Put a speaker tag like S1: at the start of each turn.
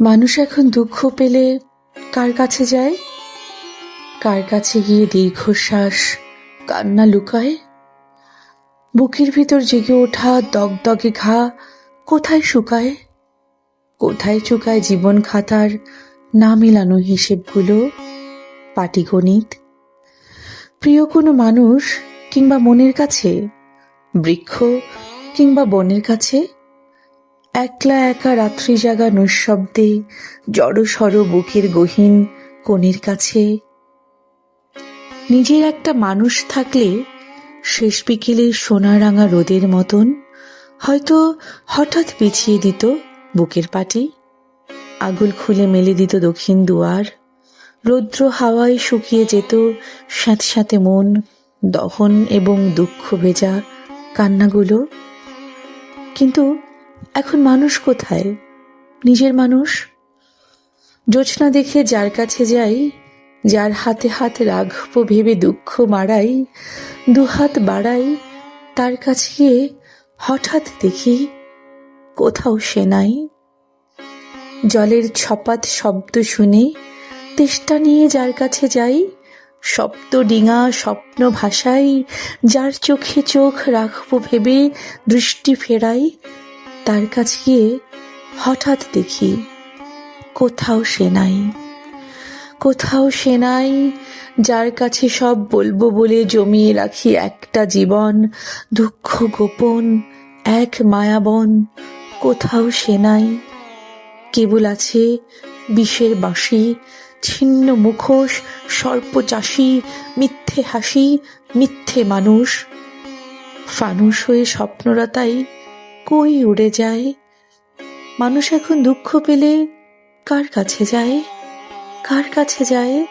S1: মানুষ এখন দুঃখ পেলে কার কাছে যায়? কার কাছে গিয়ে দীর্ঘশ্বাস, কান্না লুকায়? বুকের ভিতর জেগে ওঠা দগদগে ঘা কোথায় শুকায়? কোথায় চুকায় জীবন খাতার না মেলানো হিসেবগুলো? পাটিগণিত প্রিয় কোনো মানুষ কিংবা মনের কাছে? বৃক্ষ কিংবা বনের কাছে? একলা একা রাত্রি জাগা নৈশব্দে জড়সড় বুকের গহীন কোণের কাছে। নিজের একটা মানুষ থাকলে শেষ বিকেলে সোনারাঙা রোদের মতন হয়তো হঠাৎ পিছিয়ে দিত বুকের পাটি। আগুল খুলে মেলে দিত দক্ষিণ দুয়ার। রৌদ্র হাওয়ায় শুকিয়ে যেত সাথে মন, দহন এবং দুঃখ ভেজা কান্নাগুলো। কিন্তু এখন মানুষ কোথায়? নিজের মানুষ? জোছনা দেখে যার কাছে যাই, যার হাতে হাত রাঘব ভেবে দুঃখ মারাই দুহাত বাড়াই, তার কাছে গিয়ে হঠাৎ দেখি কোথাও সে নাই। জলের ছপাত শব্দ শুনে তেষ্টা নিয়ে যার কাছে যাই, শব্দ ডিঙা স্বপ্ন ভাষাই যার চোখে চোখ রাখব ভেবে দৃষ্টি ফেরাই তার কাছে গিয়ে হঠাৎ দেখি কোথাও সে নাই। কোথাও সে নাই যার কাছে সব বলব বলে জমিয়ে রাখি একটা জীবন, দুঃখ গোপন, এক মায়াবন কোথাও সে নাই। কেবল আছে বিষের বাঁশি, ছিন্ন মুখোশ সর্পচাষী মিথ্যে হাসি, মিথ্যে মানুষ। ফানুষ হয়ে স্বপ্নরা তাই কই উড়ে যায়? মানুষ এখন দুঃখ পেলে কার কাছে যায়? কার কাছে যায়?